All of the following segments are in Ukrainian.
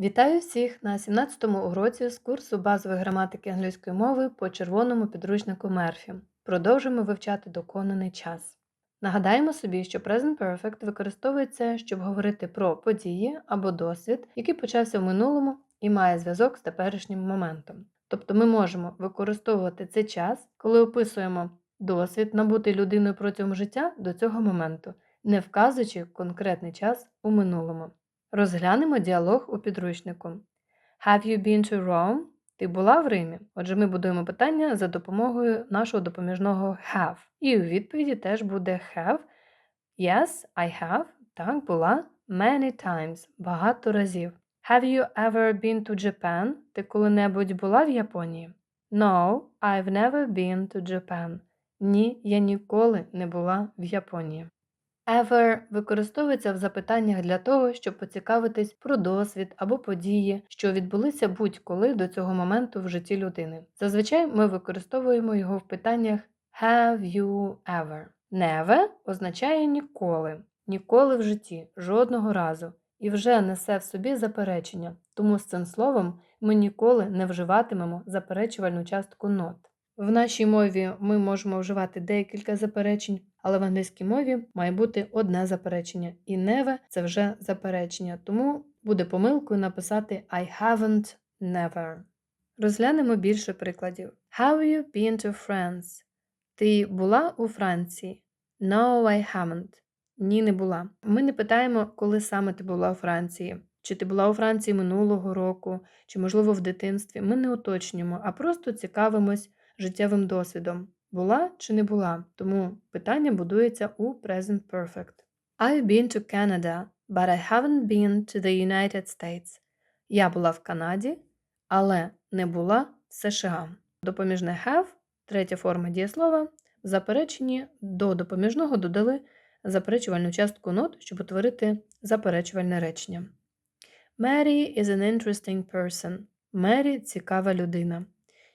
Вітаю всіх на 17-му уроці з курсу базової граматики англійської мови по червоному підручнику Мерфі. Продовжуємо вивчати доконаний час. Нагадаємо собі, що Present Perfect використовується, щоб говорити про події або досвід, який почався в минулому і має зв'язок з теперішнім моментом. Тобто ми можемо використовувати цей час, коли описуємо досвід, набутий людиною протягом життя до цього моменту, не вказуючи конкретний час у минулому. Розглянемо діалог у підручнику. Have you been to Rome? Ти була в Римі? Отже, ми будуємо питання за допомогою нашого допоміжного have. І у відповіді теж буде have. Yes, I have. Так, була. Many times. Багато разів. Have you ever been to Japan? Ти коли-небудь була в Японії? No, I've never been to Japan. Ні, я ніколи не була в Японії. Ever використовується в запитаннях для того, щоб поцікавитись про досвід або події, що відбулися будь-коли до цього моменту в житті людини. Зазвичай ми використовуємо його в питаннях have you ever. Never означає ніколи, ніколи в житті, жодного разу, і вже несе в собі заперечення, тому з цим словом ми ніколи не вживатимемо заперечувальну частку not. В нашій мові ми можемо вживати декілька заперечень, але в англійській мові має бути одне заперечення, і never – це вже заперечення, тому буде помилкою написати I haven't never. Розглянемо більше прикладів. Have you been to France? Ти була у Франції? No, I haven't. Ні, не була. Ми не питаємо, коли саме ти була у Франції. Чи ти була у Франції минулого року, чи, можливо, в дитинстві. Ми не уточнюємо, а просто цікавимось життєвим досвідом. Була чи не була? Тому питання будується у Present Perfect. I've been to Canada, but I haven't been to the United States. Я була в Канаді, але не була в США. Допоміжне have, третя форма дієслова, в запереченні до допоміжного додали заперечувальну частку not, щоб утворити заперечувальне речення. Mary is an interesting person. Мері цікава людина.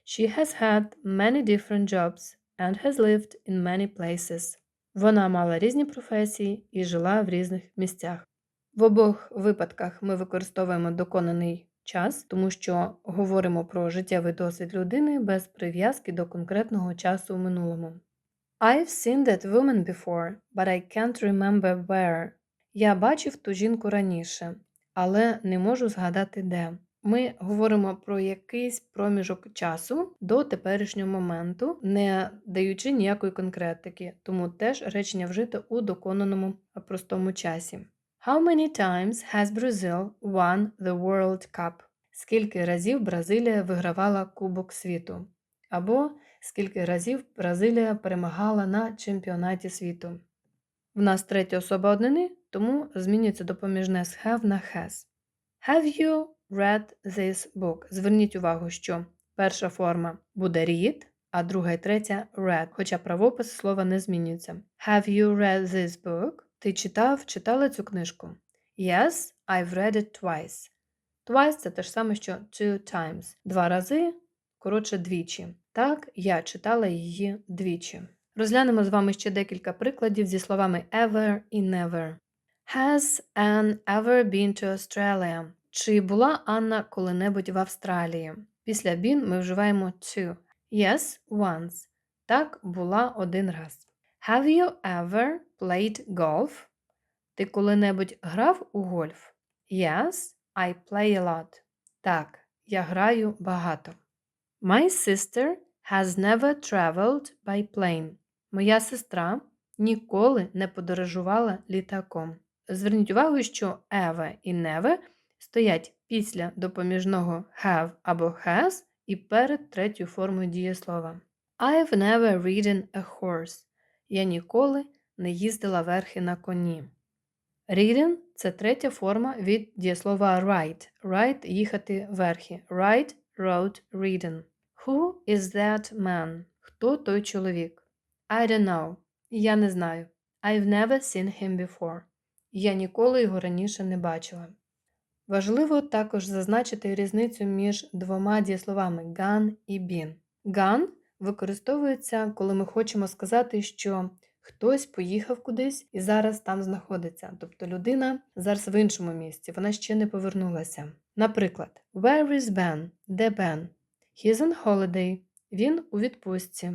She has had many different jobs and has lived in many places. Вона мала різні професії і жила в різних місцях. В обох випадках ми використовуємо доконаний час, тому що говоримо про життєвий досвід людини без прив'язки до конкретного часу в минулому. I've seen that woman before, but I can't remember where. Я бачив ту жінку раніше, але не можу згадати де. Ми говоримо про якийсь проміжок часу до теперішнього моменту, не даючи ніякої конкретики, тому теж речення вжите у доконаному простому часі. How many times has Brazil won the World Cup? Скільки разів Бразилія вигравала Кубок світу? Або скільки разів Бразилія перемагала на чемпіонаті світу? В нас третя особа однини, тому змінюється допоміжне з have на has. Have you read this book? Зверніть увагу, що перша форма буде read, а друга і третя read, хоча правопис слова не змінюється. Have you read this book? Ти читав, читала цю книжку? Yes, I've read it twice. Twice це те ж саме, що two times. Два рази, коротше, двічі. Так, я читала її двічі. Розглянемо з вами ще декілька прикладів зі словами ever і never. Has Anne ever been to Australia? Чи була Анна коли-небудь в Австралії? Після been ми вживаємо to. Yes, once. Так, була один раз. Have you ever played golf? Ти коли-небудь грав у гольф? Yes, I play a lot. Так, я граю багато. My sister has never traveled by plane. Моя сестра ніколи не подорожувала літаком. Зверніть увагу, що ever і never стоять після допоміжного have або has і перед третьою формою дієслова. I've never ridden a horse. Я ніколи не їздила верхи на коні. Ridden – це третя форма від дієслова ride. Ride – їхати верхи. Ride, rode, ridden. Who is that man? Хто той чоловік? I don't know. Я не знаю. I've never seen him before. Я ніколи його раніше не бачила. Важливо також зазначити різницю між двома дієсловами gone і been. Gone використовується, коли ми хочемо сказати, що хтось поїхав кудись і зараз там знаходиться. Тобто людина зараз в іншому місці, вона ще не повернулася. Наприклад, Where is Ben? Де Бен? He's on holiday. Він у відпустці.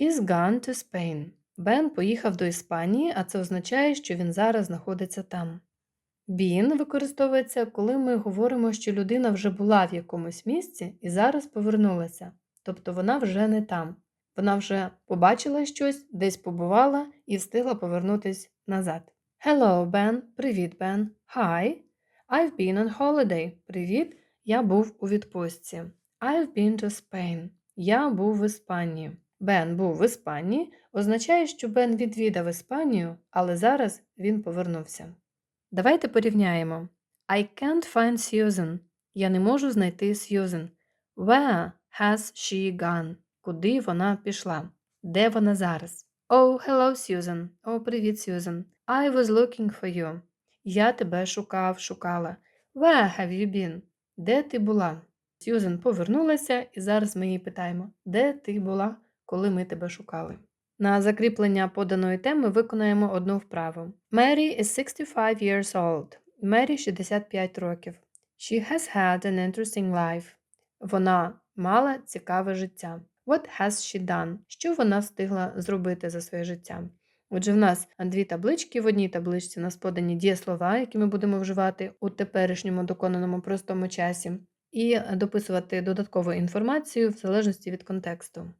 He's gone to Spain. Бен поїхав до Іспанії, а це означає, що він зараз знаходиться там. Been використовується, коли ми говоримо, що людина вже була в якомусь місці і зараз повернулася, тобто вона вже не там. Вона вже побачила щось, десь побувала і встигла повернутись назад. Hello, Ben. Привіт, Бен. Hi. I've been on holiday. Привіт. Я був у відпустці. I've been to Spain. Я був в Іспанії. Бен був в Іспанії означає, що Бен відвідав Іспанію, але зараз він повернувся. Давайте порівняємо. I can't find Susan. Я не можу знайти Susan. Where has she gone? Куди вона пішла? Де вона зараз? Oh, hello, Susan. О, привіт, Сьюзен. I was looking for you. Я тебе шукав, шукала. Where have you been? Де ти була? Сьюзен повернулася, і зараз ми її питаємо, де ти була, коли ми тебе шукали. На закріплення поданої теми виконаємо одну вправу. Mary is 65 years old. Мері 65 років. She has had an interesting life. Вона мала цікаве життя. What has she done? Що вона встигла зробити за своє життя? Отже, в нас дві таблички. В одній табличці у нас подані дієслова, які ми будемо вживати у теперішньому доконаному простому часі, і дописувати додаткову інформацію в залежності від контексту.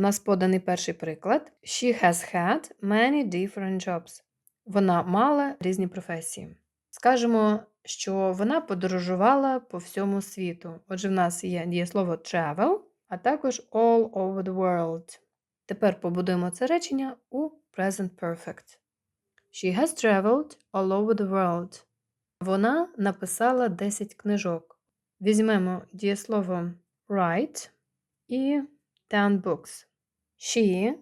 У нас поданий перший приклад. She has had many different jobs. Вона мала різні професії. Скажемо, що вона подорожувала по всьому світу. Отже, в нас є дієслово travel, а також all over the world. Тепер побудуємо це речення у present perfect. She has traveled all over the world. Вона написала 10 книжок. Візьмемо дієслово write і 10 books. She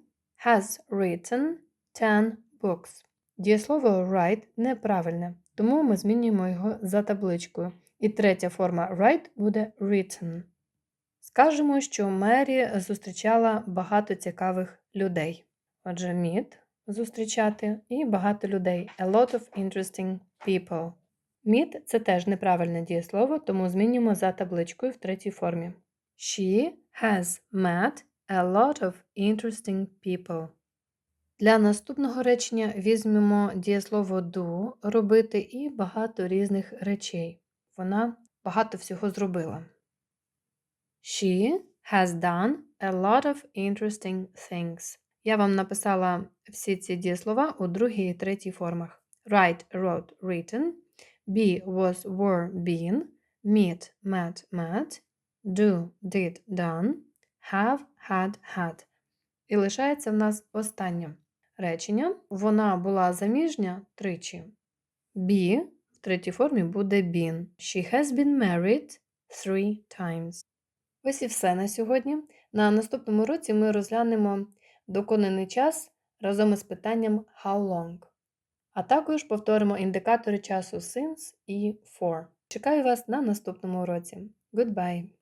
has written 10 books. Дієслово write неправильне, тому ми змінюємо його за табличкою. І третя форма write буде written. Скажемо, що Мері зустрічала багато цікавих людей. Отже, meet – зустрічати і багато людей. A lot of interesting people. Meet – це теж неправильне дієслово, тому змінюємо за табличкою в третій формі. She has met a lot of interesting people. Для наступного речення візьмемо дієслово do робити і багато різних речей. Вона багато всього зробила. She has done a lot of interesting things. Я вам написала всі ці дієслова у другій і третій формах. Write, wrote, written. Be, was, were, been. Meet, met, met. Do, did, done. Have, had, had. І лишається в нас останнє речення. Вона була заміжня тричі. Be в третій формі буде been. She has been married three times. Ось і все на сьогодні. На наступному році ми розглянемо доконаний час разом із питанням how long. А також повторимо індикатори часу since і for. Чекаю вас на наступному уроці. Goodbye!